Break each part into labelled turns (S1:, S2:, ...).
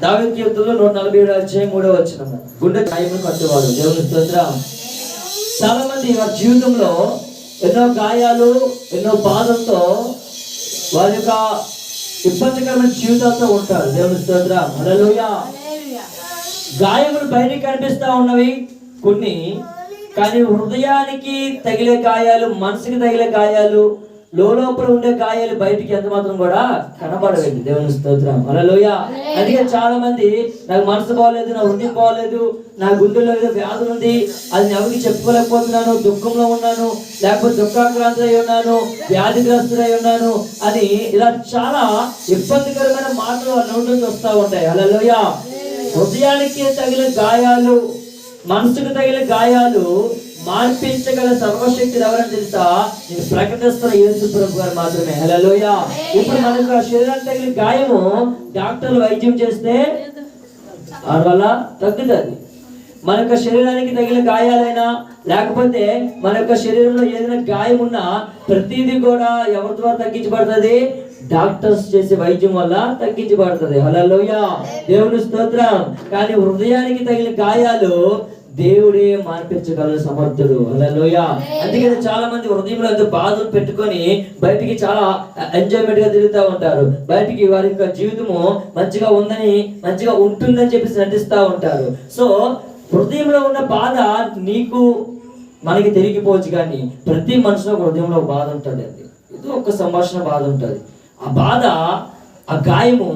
S1: దావిద కీర్తనలో నూట నలభై ఏడు అధ్యాయం మూడో వచ్చిన గుండె గాయములు కట్టువాడు. దేవుని స్తోత్రం. చాలా మంది వారి జీవితంలో ఎన్నో గాయాలు ఎన్నో బాధలతో వారి యొక్క ఇబ్బందికరమైన జీవితాలతో ఉంటారు. దేవుని స్తోత్రం. హల్లెలూయా. గాయములు బయటికి కనిపిస్తా ఉన్నవి కొన్ని కానీ హృదయానికి తగిలే గాయాలు మనసుకి తగిలే గాయాలు లోపల ఉండే గాయాలు బయటికి ఎంత మాత్రం కూడా కనబడవేది దేవుని స్తోత్రం. అలలోయ అందుకే చాలా మంది నాకు మనసు బాగోలేదు నా హృదయం బాగోలేదు నా గుండెలో ఏదో వ్యాధి ఉంది అది నేను ఎవరికి చెప్పుకోలేకపోతున్నాను దుఃఖంలో ఉన్నాను లేకపోతే దుఃఖాక్రాంతులై ఉన్నాను వ్యాధిగ్రస్తులై ఉన్నాను అని ఇలా చాలా ఇబ్బందికరమైన మాటలు నోటి వస్తూ ఉంటాయి. అలలోయ హృదయానికి తగిన గాయాలు మనసుకు తగిన గాయాలు మార్పించగల సర్వశక్తి ఎవరని తెలుసా? నేను ప్రకటిస్తున్న యేసు ప్రభు గారు మాత్రమే. హలోయ ఇప్పుడు మనకు ఆ శరీరానికి తగిన గాయము డాక్టర్లు వైద్యం చేస్తే వల్ల తగ్గుతుంది. మన యొక్క శరీరానికి తగిన గాయాలైనా లేకపోతే మన యొక్క శరీరంలో ఏదైనా గాయం ఉన్నా ప్రతిదీ కూడా ఎవరి ద్వారా తగ్గించబడుతుంది? డాక్టర్స్ చేసే వైద్యం వల్ల తగ్గించబడుతుంది. హలోయ దేవుని స్తోత్రం. కానీ హృదయానికి తగిన గాయాలు దేవుడే మార్పించగల సమర్థుడు. హలోయ అందుకని చాలా మంది హృదయంలో ఎంతో బాధలు పెట్టుకొని బయటికి చాలా ఎంజాయ్మెంట్గా తిరుగుతూ ఉంటారు. బయటికి వారి యొక్క జీవితము మంచిగా ఉందని మంచిగా ఉంటుందని చెప్పేసి నటిస్తూ ఉంటారు. సో హృదయంలో ఉన్న బాధ నీకు మనకి తెలియకపోవచ్చు కానీ ప్రతి మనిషిలో హృదయంలో బాధ ఉంటుంది అది ఏదో ఒక సంభాషణ బాధ ఉంటుంది. ఆ బాధ ఆ గాయము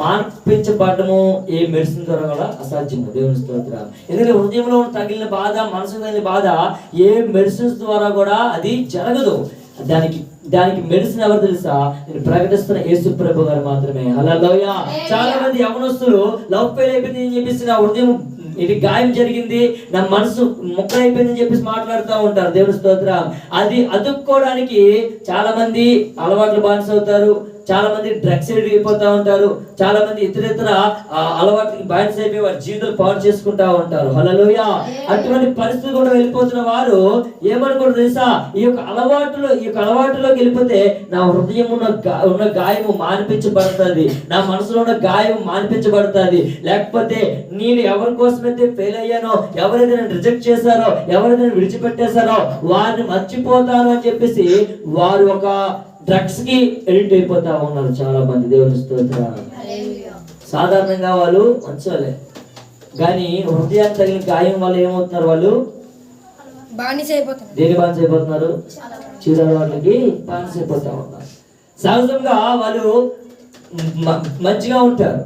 S1: మార్పించబడము ఏ మెడిసిన్ ద్వారా కూడా అసాధ్యము. దేవుని స్తోత్రం ఎందుకంటే హృదయంలో తగిలిన బాధ మనసు తగిలిన బాధ ఏ మెడిసిన్స్ ద్వారా కూడా అది జరగదు. దానికి దానికి మెడిసిన్ ఎవరు తెలుసా? నేను ప్రకటిస్తున్న యేసు ప్రభు గారు మాత్రమే. అలా చాలా మంది యవనస్తులు లవ్ ఫెయిల్ అయిపోయింది అని చెప్పేసి నా హృదయం ఇది గాయం జరిగింది. నా మనసు ముక్కలైపోయిందని చెప్పేసి మాట్లాడుతూ ఉంటారు. దేవుని స్తోత్రం. అది అదుక్కోవడానికి చాలా మంది అలవాట్లు బానిస అవుతారు. చాలా మంది డ్రగ్స్ అయిపోతా ఉంటారు. చాలా మంది ఇతర ఇతర ఆ, అలవాట్లకి బానిస అయిపోయి వారి జీవితాలు పాడు చేసుకుంటా ఉంటారు. హలోయ అటువంటి పరిస్థితి కూడా వెళ్ళిపోతున్న వారు ఏమనుకుంటారు తెలుసా? ఈ యొక్క అలవాటులో ఈ యొక్క అలవాటులోకి వెళ్ళిపోతే నా హృదయం ఉన్న ఉన్న గాయము మానిపించబడుతుంది. నా మనసులో ఉన్న గాయం మానిపించబడుతుంది. లేకపోతే నేను ఎవరి కోసమైతే ఫెయిల్ అయ్యానో ఎవరైతే రిజెక్ట్ చేశారో ఎవరైతే విడిచిపెట్టేశారో వారిని మర్చిపోతాను అని చెప్పేసి వారు ఒక డ్రగ్స్కి ఎడిట్ అయిపోతా ఉన్నారు చాలా మంది దేవుని
S2: హల్లెలూయా.
S1: సాధారణంగా వాళ్ళు మంచోలే కానీ హృదయానికి తగిన గాయం వల్ల ఏమవుతున్నారు వాళ్ళు? దేని బానిస అయిపోతున్నారు చీరల వాళ్ళకి బానిస అయిపోతా ఉన్నారు. సహజంగా వాళ్ళు మంచిగా ఉంటారు.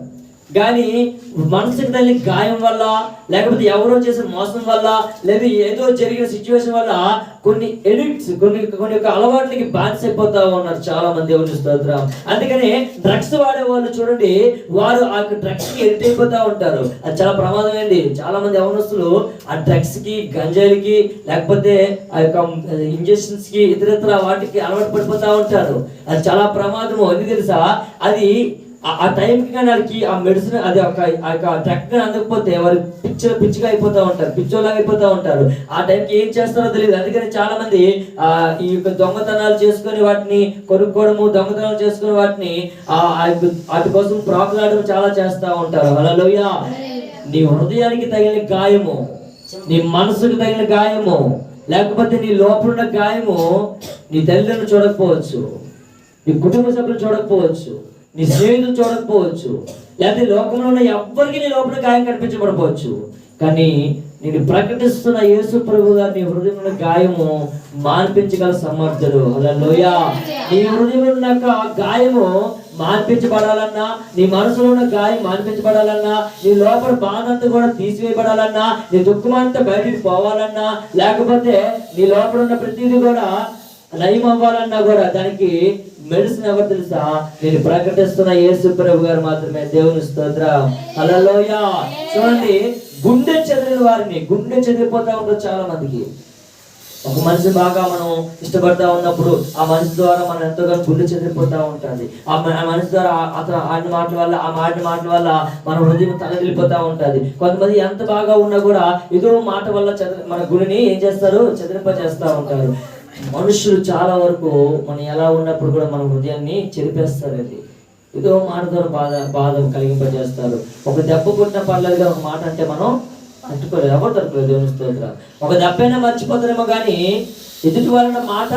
S1: కానీ మనసుకి తల్లి గాయం వల్ల లేకపోతే ఎవరో చేసిన మోసం వల్ల లేదా ఏదో జరిగిన సిచ్యువేషన్ వల్ల కొన్ని ఎడిక్ట్స్ కొన్ని కొన్ని యొక్క అలవాట్లకి బాధ్యత అయిపోతా ఉన్నారు చాలా మంది ఎవరు స్తోత్రం. అందుకని డ్రగ్స్ వాడే వాళ్ళు చూడండి వారు ఆ డ్రగ్స్కి ఎడిట్ అయిపోతా ఉంటారు. అది చాలా ప్రమాదమైంది చాలా మంది యవనస్తులు ఆ డ్రగ్స్కి గంజాయిలకి లేకపోతే ఆ యొక్క ఇంజెక్షన్స్కి ఇతరత్ర వాటికి అలవాటు పడిపోతా ఉంటారు. అది చాలా ప్రమాదము. ఎందుకు తెలుసా? అది ఆ- టైంకి కానీ వాళ్ళకి ఆ మెడిసిన్ అది ఒక ఆ యొక్క అందకపోతే వారు పిచ్చి పిచ్చిగా అయిపోతా ఉంటారు పిచ్చోలాగా అయిపోతా ఉంటారు. ఆ టైంకి ఏం చేస్తారో తెలియదు. అందుకని చాలా మంది ఆ ఈ యొక్క దొంగతనాలు చేసుకొని వాటిని కొనుక్కోవడము దొంగతనాలు చేసుకుని వాటిని వాటి కోసం ప్రాకులాడడం చాలా చేస్తా ఉంటారు. హలోయ నీ హృదయానికి తగిన గాయము నీ మనసుకు తగిన గాయము లేకపోతే నీ లోపల ఉన్న గాయము నీ తల్లిదండ్రులు చూడకపోవచ్చు నీ కుటుంబ సభ్యులు చూడకపోవచ్చు. నీ స్నేహితులు చూడకపోవచ్చు. లేకపోతే లోకంలో ఉన్న ఎవ్వరికి నీ లోపల గాయం కనిపించబడపోవచ్చు కానీ నేను ప్రకటిస్తున్న యేసు ప్రభు గారి నీ హృదయంలో గాయము మాన్పించగల సమర్థుడు అలా నీ హృదయంలో ఉన్న గాయము మార్పించబడాలన్నా నీ మనసులో ఉన్న గాయం మాన్పించబడాలన్నా నీ లోపల బాధ అంతా కూడా తీసివేయబడాలన్నా నీ దుఃఖం అంతా బయటికి పోవాలన్నా లేకపోతే నీ లోపల ఉన్న ప్రతిదీ కూడా నయం అవ్వాలన్నా కూడా దానికి మెడిసిన్ ఎవరు తెలుసా? నేను ప్రకటిస్తున్న యేసు ప్రభు గారు మాత్రమే. దేవుని స్తోత్రం. అలలోయ చూడండి గుండె చెదిరిన వారిని గుండె చెదిరిపోతా ఉంటుంది చాలా మందికి ఒక మనిషి బాగా మనం ఇష్టపడతా ఉన్నప్పుడు ఆ మనిషి ద్వారా మనం ఎంతగానో గుండె చెదిరిపోతా ఉంటుంది. ఆ మనిషి ద్వారా అతను ఆడిన మాటల వల్ల ఆ మాట మాటల వల్ల మన హృదయం తలదిల్లిపోతా ఉంటుంది. కొంతమంది ఎంత బాగా ఉన్నా కూడా ఏదో మాట వల్ల చెద మన గుడిని ఏం చేస్తారు? చెదిరింపజేస్తూ ఉంటారు. మనుషులు చాలా వరకు మనం ఎలా ఉన్నప్పుడు కూడా మన హృదయాన్ని చెరిపేస్తారు అది. ఏదో మాటతో బాధ బాధ కలిగింపజేస్తారు. ఒక దెబ్బ కొట్టిన పర్లేదుగా ఒక మాట అంటే మనం తట్టుకోలేదు ఎవరు తట్టుకోలేదు దేవుని స్తోత్ర. ఒక దెబ్బైనా మర్చిపోతారేమో కానీ ఎదుటి వాళ్ళ మాట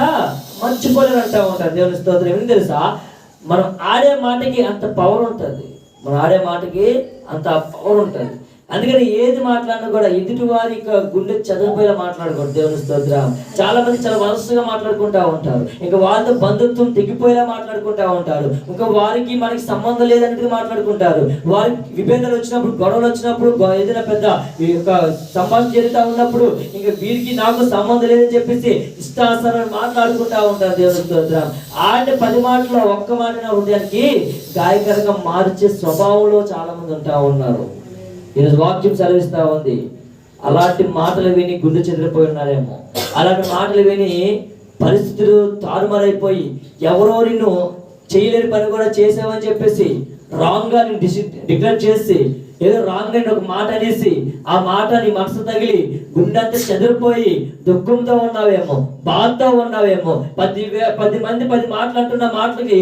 S1: మర్చిపోలేరు అంటా ఉంటారు. దేవుని స్తోత్రం. ఏం తెలుసా? మనం ఆడే మాటకి అంత పవర్ ఉంటుంది. మనం ఆడే మాటకి అంత పవర్ ఉంటుంది. అందుకని ఏది మాట్లాడినా కూడా ఎదుటి వారి గుండె చదవపోయేలా మాట్లాడకూడదు. దేవుని స్తోత్రం. చాలా మంది చాలా వలసగా మాట్లాడుకుంటా ఉంటారు. ఇంకా వాళ్ళతో బంధుత్వం తెగిపోయేలా మాట్లాడుకుంటా ఉంటారు. ఇంకా వారికి మనకి సంబంధం లేదన్నట్టుగా మాట్లాడుకుంటారు. వారికి విభేదాలు వచ్చినప్పుడు గొడవలు వచ్చినప్పుడు ఏదైనా పెద్ద ఈ యొక్క సంభాషణ జరుగుతూ ఉన్నప్పుడు ఇంకా వీరికి నాకు సంబంధం లేదని చెప్పేసి ఇష్టాసనం మాట్లాడుకుంటా ఉంటారు దేవుని స్తోత్రం. ఆడే పది మాటలో ఒక్క మాట నా హృదయానికి గాయకరంగా మార్చే స్వభావంలో చాలా మంది ఉంటా ఉన్నారు. ఈరోజు వాక్యం సెలవిస్తా ఉంది. అలాంటి మాటలు విని గుండె చెదిరిపోయి ఉన్నారేమో. అలాంటి మాటలు విని పరిస్థితులు తారుమారైపోయి ఎవరో నిన్ను చేయలేని పని కూడా చేసావని చెప్పేసి రాంగ్ నేను డిసి డిక్లేర్ చేసి ఏదో రాంగ్ అని ఒక మాట అనేసి ఆ మాట నీ మనసు తగిలి గుండె అంతా చెదిరిపోయి దుఃఖంతో ఉన్నావేమో బాధతో ఉన్నావేమో పది పది మంది పది మాటలు అంటున్న మాటలకి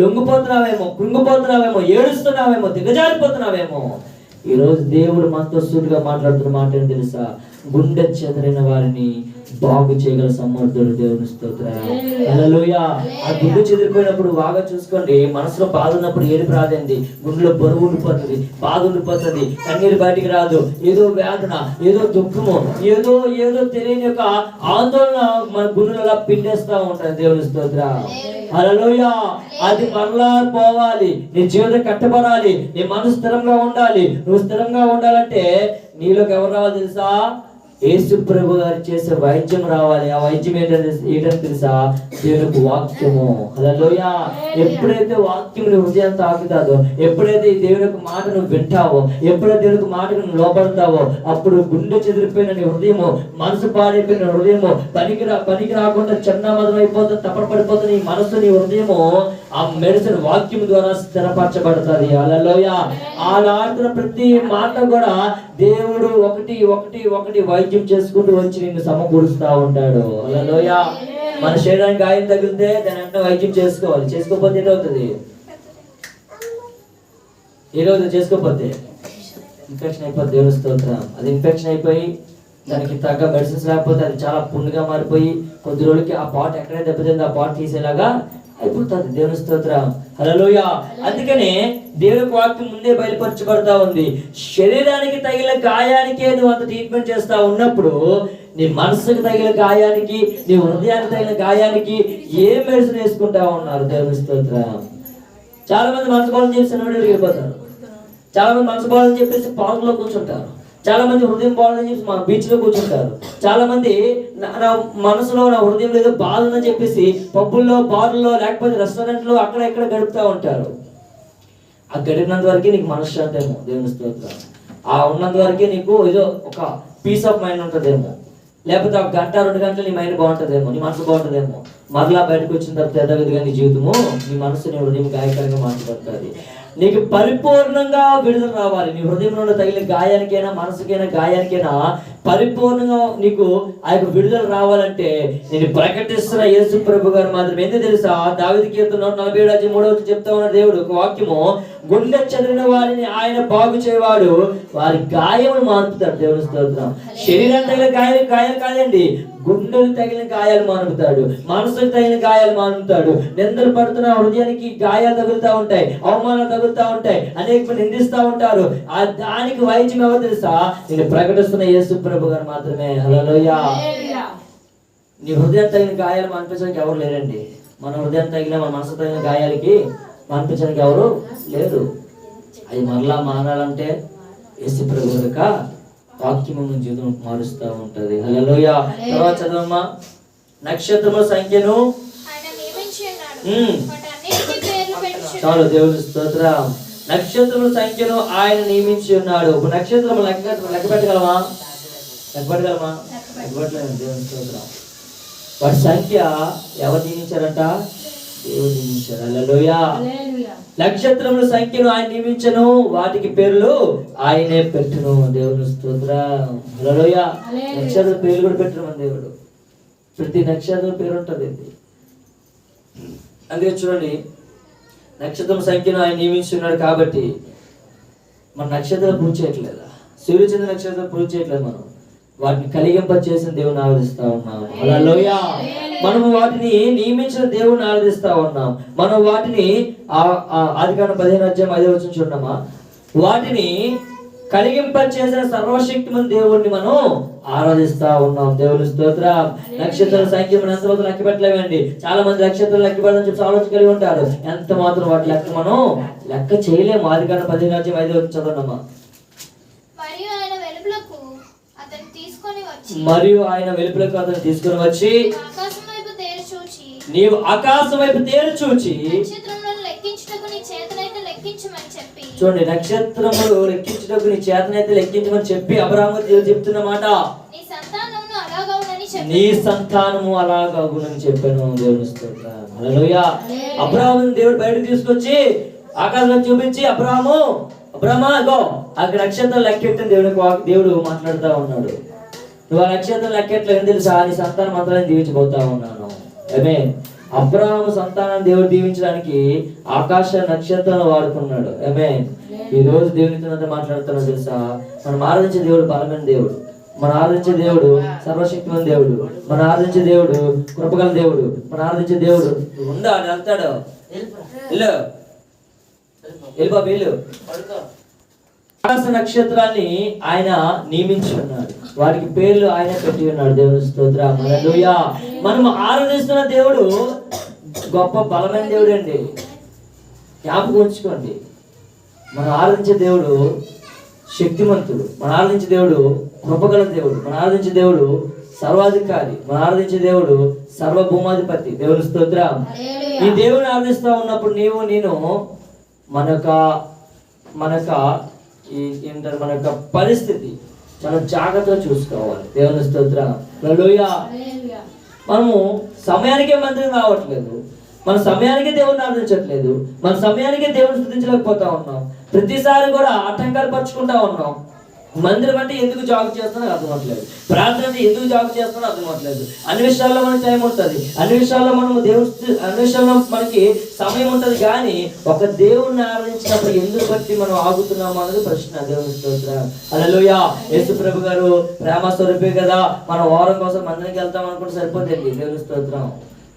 S1: లొంగిపోతున్నావేమో కృంగిపోతున్నావేమో ఏడుస్తున్నావేమో దిగజారిపోతున్నావేమో. ఈ రోజు దేవుడు మనతో సూటిగా మాట్లాడుతున్న మాట ఏం తెలుసా? గుండె చెదరిన వారిని బాగు చేయగల సమర్థుడు దేవుని స్తోత్ర ఆ గుండె చెదిరిపోయినప్పుడు బాగా చూసుకోండి. మనసులో బాధ ఉన్నప్పుడు ఏడుపు రాదండి. గుండెలో బరువు ఉండిపోతుంది బాధ ఉండిపోతుంది. కన్నీరు బయటికి రాదు. ఏదో వేదన ఏదో దుఃఖము ఏదో ఏదో తెలియని యొక్క ఆందోళన మన గుండెలలో పిండేస్తా ఉంటాయి దేవుని స్తోత్ర హల్లెలూయా అది మరలా పోవాలి. నీ జీవితం కట్టబడాలి. నీ మనసు స్థిరంగా ఉండాలి. నువ్వు స్థిరంగా ఉండాలంటే నీలోకి ఎవరు రావాలి తెలుసా? యేసు ప్రభు గారు చేసే వైద్యం రావాలి. ఆ వైద్యం ఏంటంటే ఏంటని తెలుసా? దేవునికి వాక్యము. హల్లెలూయా. ఎప్పుడైతే వాక్యం నీ హృదయం తాకుతాదో ఎప్పుడైతే ఈ దేవుని యొక్క మాట నువ్వు వింటావో ఎప్పుడైతే దేవుని మాట నువ్వు లోపడతావో అప్పుడు గుండె చెదిరిపోయిన నీ హృదయము మనసు పాడైపోయిన హృదయము పనికి రా పనికి రాకుండా చిన్నమదం అయిపోతుంది తప్పన పడిపోతుంది నీ మనసు నీ హృదయము ఆ మెడిసిన్ వాక్యం ద్వారా స్థిరపరచబడుతుంది. అలలోయ ఆడుతున్న ప్రతి మాట కూడా దేవుడు ఒకటి ఒకటి ఒకటి వైద్యం చేసుకుంటూ వచ్చి నిన్ను సమకూరుస్తా ఉంటాడు. అలలోయ మన శరీరానికి గాయం తగిలితే దాని అంటే వైద్యం చేసుకోవాలి. చేసుకోకపోతే ఏదవుతుంది? ఏదవుతుంది చేసుకోకపోతే ఇన్ఫెక్షన్ అయిపోతుంది దేవుని స్తోత్రం. అది ఇన్ఫెక్షన్ అయిపోయి దానికి తగ్గ మెడిసిన్స్ లేకపోతే అది చాలా పుండుగా మారిపోయి కొద్ది రోజులకి ఆ పాట్ ఎక్కడైతే దెబ్బతిందో ఆ పాట్ తీసేలాగా అయిపోతుంది దేవుని స్తోత్రం. హలోయ అందుకనే దేవుని వాక్యం ముందే బయలుపరచబడతా ఉంది. శరీరానికి తగిన గాయానికే నువ్వు అంత ట్రీట్మెంట్ చేస్తా ఉన్నప్పుడు నీ మనసుకు తగిన గాయానికి నీ హృదయానికి తగిన గాయానికి ఏ మెడిసిన్ వేసుకుంటా ఉన్నారు దేవుని స్తోత్రం? చాలా మంది మనసు బాధలు చేసి వెళ్ళిపోతారు చాలా మంది మనసు బాధలు చెప్పేసి పార్కులో కూర్చుంటారు. చాలా మంది హృదయం బాగుందని చెప్పి మా బీచ్లో కూర్చుంటారు. చాలా మంది నా- మనసులో నా హృదయం ఏదో బాధ ఉందని చెప్పేసి పబ్బుల్లో బార్లో లేకపోతే రెస్టారెంట్లో అక్కడ ఇక్కడ గడుపుతూ ఉంటారు. ఆ గడిపినంత వరకే నీకు మనశ్శాంతి ఏమో దేవుని స్తోత్రం. ఆ ఉన్నంత వరకే నీకు ఏదో ఒక పీస్ ఆఫ్ మైండ్ ఉంటుందేమో. లేకపోతే ఒక గంట రెండు గంటలు నీ మైండ్ బాగుంటుందేమో నీ మనసు బాగుంటుందేమో. మరలా బయటకు వచ్చిన తర్వాత యథావిధిగా నీ జీవితము నీ మనసు నీ హృదయం గాయకరంగా మార్చబడుతుంది. నీకు పరిపూర్ణంగా విడుదల రావాలి. నీ హృదయంలో తగిలిన గాయానికైనా మనసుకైనా గాయానికైనా పరిపూర్ణంగా నీకు ఆ యొక్క విడుదల రావాలంటే నేను ప్రకటిస్తున్న యేసు ప్రభు గారు మాత్రం ఎందుకు తెలుసా? దావిది కీర్తన నలభై ఏడు అది మూడవ చెప్తా ఉన్న దేవుడు. ఒక వాక్యము గుండె చెదిరిన వారిని ఆయన బాగు చేయవాడు. వారి గాయములు మానుపుతాడు. దేవుని స్తోత్రం. శరీరం తగిన గాయాలు గాయాలు కాదండి గుండెలు తగిలిన గాయాలు మానుపుతాడు. మనసుకు తగిలిన గాయాలు మానుపుతాడు. నిందలు పడుతున్న హృదయానికి గాయాలు తగులుతా ఉంటాయి అవమానాలు తగులుతా ఉంటాయి అనేక నిందిస్తూ నిందిస్తా ఉంటారు. ఆ దానికి వైద్యం ఎవరు తెలుసా? నేను ప్రకటిస్తున్న యేసు ప్రభు గారు మాత్రమే హలోయ నీ హృదయం తగిన గాయాలు మానిపించడానికి ఎవరు లేరండి? మన హృదయం తగిన మన మనసు తగిన గాయాలకి మానిపించడానికి ఎవరు లేరు. అది మరలా మారాలంటే యేసు ప్రభు యొక్క వాక్యము జీవితం మారుస్తూ ఉంటది. హలోయ తర్వాత చదవమ్మా. నక్షత్రముల సంఖ్యను చాలు దేవుని స్తోత్రం. నక్షత్రముల సంఖ్యను ఆయన నియమించి ఉన్నాడు. ఇప్పుడు నక్షత్రములు లెక్క లెక్క పెట్టగలమా? లెక్క పెట్టలేదు దేవుని స్తోత్రం. వాటి సంఖ్య ఎవరు నియమించారంట? దేవుడు నియమించారు అల్లలోయ నక్షత్రముల సంఖ్యను ఆయన నియమించను. వాటికి పేర్లు ఆయనే పెట్టును. దేవుని స్తోత్రం. అల్లలోయ నక్షత్ర పేర్లు కూడా పెట్టను మన దేవుడు. ప్రతి నక్షత్రం పేరు ఉంటుంది అందుకే చూడండి నక్షత్రం సంఖ్యను ఆయన నియమించున్నాడు కాబట్టి మన నక్షత్రాలు పూజ చేయట్లేదా? సూర్యచంద్ర నక్షత్రాలు పూజ చేయట్లేదు మనం. వాటిని కలిగింప చేసిన దేవుని ఆరాధిస్తా ఉన్నాం హల్లెలూయా మనము వాటిని నియమించిన దేవుని ఆరాధిస్తా ఉన్నాం. మనం వాటిని ఆది పదిహేను అధ్యాయం ఐదో వచ్చిన చూడమ్మా వాటిని కలిగింప చేసిన సర్వశక్తిమంత దేవుణ్ణి మనం ఆరాధిస్తా ఉన్నాం. దేవుని స్తోత్ర. నక్షత్రాల సంఖ్య మనం ఎంత మాత్రం లెక్క పెట్టలేమండి చాలా మంది నక్షత్రాలు లెక్క పెట్టని చెప్పి ఆలోచన కలిగి ఉంటారు. ఎంత మాత్రం వాటి లెక్క మనం లెక్క చేయలేము. ఆది పదిహేను అధ్యాయం ఐదో చదవనమ్మా
S3: మరియు ఆయన వెలుపులకు అతను తీసుకొని వచ్చి
S1: మరియు ఆయన వెలుపులకు అతను తీసుకుని వచ్చి నీవు ఆకాశం వైపు తేరు చూచి చూడండి నక్షత్రములు లెక్కించుటకు నీ చేతనైతే లెక్కించమని చెప్పి అబ్రాహ్మ దేవుడు చెప్తున్న మాట.
S3: నీ
S1: సంతానము అలాగా గుణని చెప్పాను దేవుని స్తోత్రం. హల్లెలూయా. అబ్రాహ్మ దేవుడు బయటకు తీసుకొచ్చి ఆకాశం చూపించి అబ్రాహము అబ్రాహ్మ అక్కడ నక్షత్రం లెక్కెట్టని దేవునికి వాక్- దేవుడు మాట్లాడుతూ ఉన్నాడు. నువ్వు ఆ నక్షత్రం లెక్కెట్లేదు తెలుసా? నీ సంతానం మాత్రం దీవించబోతా ఉన్నాను. ఆమె అబ్రాహము సంతానాన్ని దేవుడు దీవించడానికి ఆకాశ నక్షత్రాలను వాడుకున్నాడు. ఆమె ఈ రోజు దేవునితో మాట్లాడుతున్నాడు తెలుసా? మనం ఆరాధించే దేవుడు బలమైన దేవుడు. మన ఆరాధించే దేవుడు సర్వశక్తిమైన దేవుడు. మన ఆరాధించే దేవుడు కృపగల దేవుడు. మన ఆరాధించే దేవుడు ఉందా అని వెళ్తాడు వెళ్ళు వెళ్ళు బాబు వెళ్ళు ఆకాశ నక్షత్రాన్ని ఆయన నియమించి ఉన్నాడు. వాటికి పేర్లు ఆయన పెట్టి ఉన్నాడు. దేవుని స్తోత్రం. మనం ఆరాధిస్తున్న దేవుడు గొప్ప బలమైన దేవుడు అండి. జ్ఞాపకం ఉంచుకోండి. మనం ఆరాధించే దేవుడు శక్తిమంతుడు. మన ఆరాధించే దేవుడు కృపగల దేవుడు. మన ఆరాధించే దేవుడు సర్వాధికారి. మన ఆరాధించే దేవుడు సర్వభూమాధిపతి. దేవుని స్తోత్రం. ఈ దేవుని ఆరాధిస్తా ఉన్నప్పుడు నీవు నేను మన యొక్క మన యొక్క ఈ ఏంటారు మన యొక్క పరిస్థితి మనం జాగ్రత్తగా చూసుకోవాలి. దేవుని స్తోత్రం మనము సమయానికే మందిరం రావట్లేదు. మన సమయానికి దేవుని ఆరాధించట్లేదు మన సమయానికి దేవుని స్థుతించలేకపోతా ఉన్నాం. ప్రతిసారి కూడా ఆటంకాలు పరుచుకుంటా ఉన్నాం. మందిరం అంటే ఎందుకు జాబ్ చేస్తున్నా అర్థమవట్లేదు ప్రార్థన అంటే ఎందుకు జాబ్ చేస్తున్నా అర్థమవట్లేదు అన్ని విషయాల్లో మనకి టైం ఉంటుంది. అన్ని విషయాల్లో మనము దేవుడు అన్ని విషయాల్లో మనకి సమయం ఉంటుంది కానీ ఒక దేవుణ్ణి ఆరాధించినప్పుడు ఎందుకు బట్టి మనం ఆగుతున్నాము అన్నది ప్రశ్న. దేవుని స్తోత్రం. అలలోయ యేసు ప్రభు గారు ప్రేమ స్వరూపే కదా. మనం వారం కోసం మందిరానికి వెళ్తాం అనుకుంటే సరిపోతుంది దేవుని స్తోత్రం.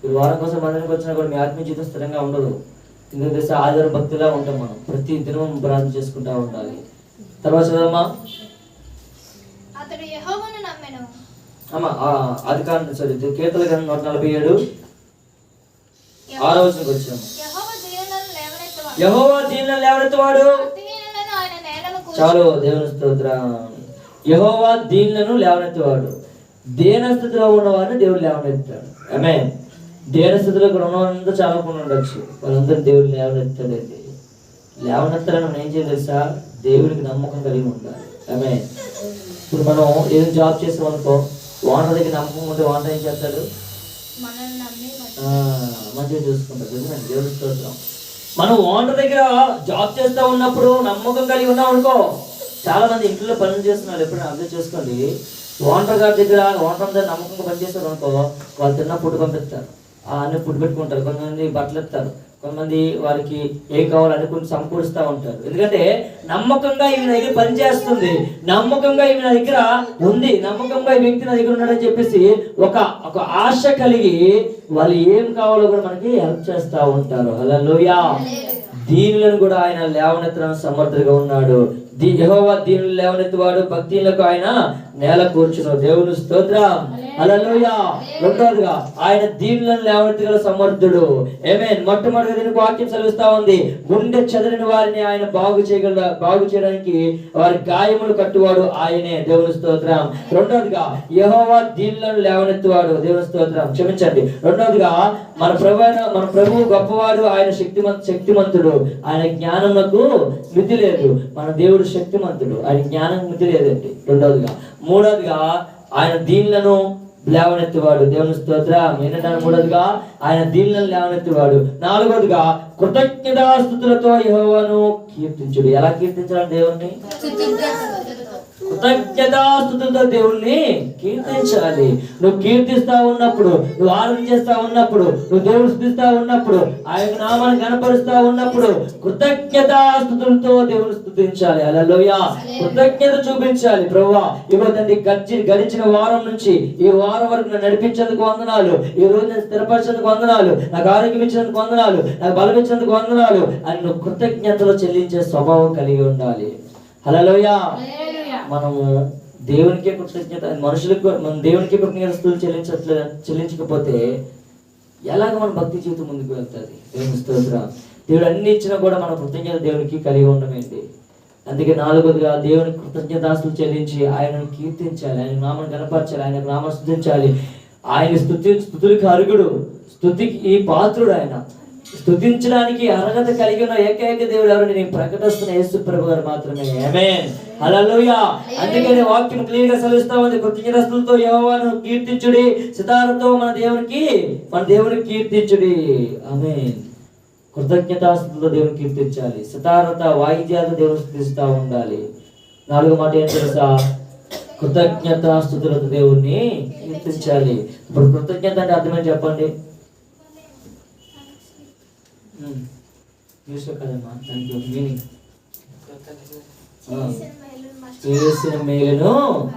S1: ఈ వారం కోసం మందిరానికి వచ్చినా కూడా మీ ఆత్మీయ జీవితం స్థిరంగా ఉండదు. ఎందుకంటే ఆధార భక్తిలా ఉంటాం మనం. ప్రతి దినం ప్రార్థన చేసుకుంటా ఉండాలి. తర్వాత చదవమ్మా.
S3: అతడు యెహోవాను నమ్మెను.
S1: అమ్మా అది కాదు సారీ కీర్తన గ్రంథం నూట నలభై ఏడు. ఆరో వచనంకి వచ్చాము.
S3: యెహోవా దీనులను లేవనెత్తువాడు. నేలను కూల్చి
S1: చాలు దేవుని స్తోత్రం. యహోవా దీనులను లేవనెత్తువాడు. దేన స్థితిలో ఉన్నవారిని దేవుడు లేవనెత్తాడు. ఆమె దేన స్థితిలో ఇక్కడ ఉన్నవారంతా చాలా కొన్ని ఉండొచ్చు. వాళ్ళందరూ దేవుడు లేవనెత్తాడండి లేవనెత్తాలని మనం ఏం చేయాలి తెలుసా? దేవుడికి నమ్మకం కలిగి ఉండాలి. ఆమె ఇప్పుడు మనం ఏదో జాబ్ చేస్తాం అనుకో ఓనర్ దగ్గర నమ్మకం ఉంటే ఓనర్ ఏం చేస్తాడు? మంచిగా చూసుకుంటారు నిజమే దేవుడి స్తోత్రం. మనం ఓనర్ దగ్గర జాబ్ చేస్తా ఉన్నప్పుడు నమ్మకం కలిగి ఉన్నాం అనుకో చాలా మంది ఇంట్లో పనులు చేస్తున్నారు. ఎప్పుడైనా అర్థం చేసుకోండి. ఓనర్ గారి దగ్గర ఓనర్ దగ్గర నమ్మకంగా పనిచేస్తారు అనుకో వాళ్ళు తిన్న ఫుడ్ పంపిస్తారు. అన్ని ఫుడ్ పెట్టుకుంటారు. కొంతమంది బట్టలు ఇస్తారు కొంతమంది వారికి ఏ కావాలనుకుని సమకూరుస్తూ ఉంటారు. ఎందుకంటే నమ్మకంగా ఈమె దగ్గర పనిచేస్తుంది. నమ్మకంగా ఈమె నా దగ్గర ఉంది. నమ్మకంగా ఈ వ్యక్తి నా దగ్గర ఉన్నాడని చెప్పేసి ఒక ఒక ఆశ కలిగి వాళ్ళు ఏం కావాలో కూడా మనకి హెల్ప్ చేస్తూ ఉంటారు. అలా దీనులను కూడా ఆయన లేవనెత్తడం సమర్థుడిగా ఉన్నాడు. దీ యహోవా దీనులు లేవనెత్తువాడు. భక్తులకు ఆయన నేల కూర్చును దేవుని స్తోత్రం. అలలోయ రెండోదిగా ఆయన దీనులను లేవనెత్తగల సమర్థుడు. ఏమే మొట్టమొదటి దీనికి వాక్యం చదివిస్తా ఉంది. గుండె చెదరిన వారిని ఆయన బాగు చేయగల బాగు చేయడానికి వారి గాయములు కట్టువాడు ఆయనే దేవుని స్తోత్రం. రెండోదిగా యహోవా దీనులను లేవనెత్తువాడు దేవుని స్తోత్రం. క్షమించండి. రెండోదిగా మన ప్రభు మన ప్రభువు గొప్పవాడు ఆయన శక్తిమంత శక్తిమంతుడు. ఆయన జ్ఞానములకు మితి లేదు మన దేవుడు శక్తిమంతుడు. ఆయన జ్ఞానం మితి లేదండి రెండోదిగా మూడోదిగా ఆయన దీనులను లేవనెత్తువాడు. దేవుని స్తోత్రం. ఏంటంటే మూడోదిగా ఆయన దీనులను లేవనెత్తువాడు. నాలుగోదిగా కృతజ్ఞతాస్థుతులతో యహోవను కీర్తించుడు. ఎలా కీర్తించాలి దేవుణ్ణి? కృతజ్ఞతాస్తుతులతో దేవుణ్ణి కీర్తించాలి. నువ్వు కీర్తిస్తా ఉన్నప్పుడు నువ్వు ఆనందిస్తా ఉన్నప్పుడు నువ్వు దేవుడు స్థుతిస్తా ఉన్నప్పుడు ఆయన నామాన్ని కనపరుస్తా ఉన్నప్పుడు కృతజ్ఞతాస్తుతులతో దేవుని స్థుతించాలి. అలలోయ కృతజ్ఞత చూపించాలి ప్రభువా ఇగో తండ్రి గడిచి గడిచిన వారం నుంచి ఈ వారం వరకు నన్ను నడిపించేందుకు వందనాలు. ఈ రోజు నేను స్థిరపరిచేందుకు వందనాలు. నాకు ఆరోగ్యం ఇచ్చినందుకు వందనాలు. నాకు బలం ఇచ్చినందుకు వందనాలు. అని నువ్వు కృతజ్ఞతలు చెల్లించే స్వభావం కలిగి ఉండాలి. హలోయ మనము దేవునికే కృతజ్ఞత మనుషులకు మనం దేవునికే కృతజ్ఞతలు చెల్లించట్లే చెల్లించకపోతే ఎలాగ మన భక్తి జీవితం ముందుకు వెళ్తుంది? దేవుని స్తోత్ర. దేవుడు అన్ని ఇచ్చినా కూడా మన కృతజ్ఞత దేవునికి కలిగి ఉండమేంటి అందుకే నాలుగోదిగా దేవుని కృతజ్ఞతాస్తులు చెల్లించి ఆయనను కీర్తించాలి ఆయన నామను కనపరచాలి ఆయన నామం స్థుతించాలి ఆయన స్థుతి స్థుతులకు అరుగుడు స్థుతికి ఈ పాత్రుడు ఆయన. స్థుతించడానికి అర్హత కలిగి ఉన్న ఏకైక దేవుడు ఎవరు నేను ప్రకటిస్తున్న యేసు ప్రభు గారు మాత్రమే. హల్లెలూయా అందుకని వాక్యం క్లియర్గా సెలవిస్తా ఉంది. కృతజ్ఞతలతో యెహోవాను కీర్తించుడి. సితారతో మన దేవునికి మన దేవునికి కీర్తించుడి. ఆమేన్ కృతజ్ఞతాస్తులతో దేవుని కీర్తించాలి. సితారత వాయిద్యాలతో దేవుని స్థుతిస్తూ ఉండాలి. నాలుగో మాట ఏం తెలుసా? కృతజ్ఞతాస్తుతులతో దేవుణ్ణి కీర్తించాలి. ఇప్పుడు కృతజ్ఞత అంటే అర్థమని చెప్పండి? కదమ్మా మీనింగ్
S3: చేసిన
S1: మేలును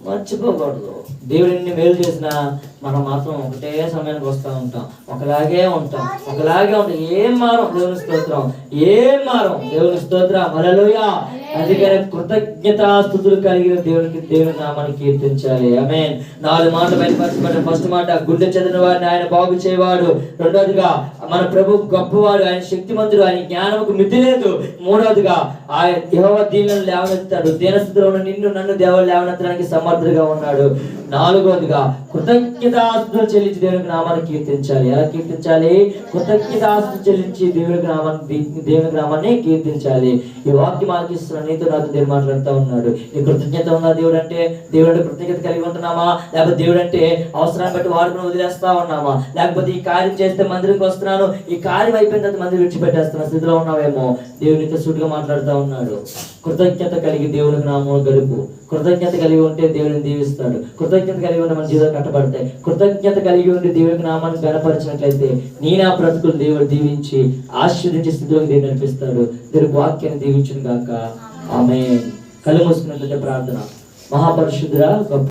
S1: మర్చిపోకూడదు. దేవుడు ఎన్ని మేలు చేసినా మనం మాత్రం ఒకటే సమయానికి వస్తూ ఉంటాం. ఒకలాగే ఉంటాం. ఒకలాగే ఉంటాం. ఏం మారం? దేవుని స్తోత్రం. ఏం మారం? దేవుని స్తోత్రం. హల్లెలూయా అందుకని కృతజ్ఞతాస్థుతులు కలిగిన దేవునికి దేవుని నామాన్ని కీర్తించాలి. ఆమె నాలుగు మాటలు బయటపరచబడ్డ ఫస్ట్ మాట గుండె చెందిన వారిని ఆయన బాగు చేయవాడు. రెండోదిగా మన ప్రభు గొప్పవాడు ఆయన శక్తిమంతుడు ఆయన జ్ఞానముకు మితి లేదు. మూడవదిగా ఆయన దేవ దీనులను లేవనెత్తాడు. దీనస్థితిలో ఉన్న నిన్ను నన్ను దేవుడు లేవనెత్తడానికి సమర్థుడిగా ఉన్నాడు. నాలుగవదిగా కృతజ్ఞతాస్తులు చెల్లించి దేవునికి నామాన్ని కీర్తించాలి. ఎలా కీర్తించాలి? కృతజ్ఞతాస్తులు చెల్లించి దేవునికి నామాన్ని దీ- దేవునికి నామాన్ని కీర్తించాలి. ఈ వాక్యం ఆలకిస్తున్న నీతో నాతో దేవుడు మాట్లాడుతూ ఉన్నాడు. ఈ కృతజ్ఞత ఉన్న దేవుడు అంటే దేవుడు అంటే కృతజ్ఞత కలిగి ఉంటున్నామా? లేకపోతే దేవుడు అంటే అవసరాన్ని బట్టి వాడుకుని వదిలేస్తా ఉన్నామా? లేకపోతే ఈ కార్యం చేస్తే మందిరికి వస్తున్నాను. ఈ కార్యం అయిపోయిన తర్వాత మందిరం విడిచిపెట్టేస్తున్న స్థితిలో ఉన్నావేమో? దేవునితో సూటిగా మాట్లాడుతూ ఉన్నాడు. కృతజ్ఞత కలిగి దేవునికి నామం గడుపు కృతజ్ఞత కలిగి ఉంటే దేవుని దీవిస్తాడు. కృతజ్ఞత కలిగి ఉంటే మన జీవితం కట్టబడతాయి. కృతజ్ఞత కలిగి ఉండి దేవునికి నామాన్ని గణపరిచినట్లయితే నీ నా బ్రతుకులు దేవుడు దీవించి ఆశీర్వదించే స్థితిలోకి దేవుడు నడిపిస్తాడు. దేవుని వాక్యాన్ని దీవించును గాక. ఆమె కళ్ళు మూసుకున్నట్లయితే ప్రార్థన. మహాపరిశుద్ధురా గొప్ప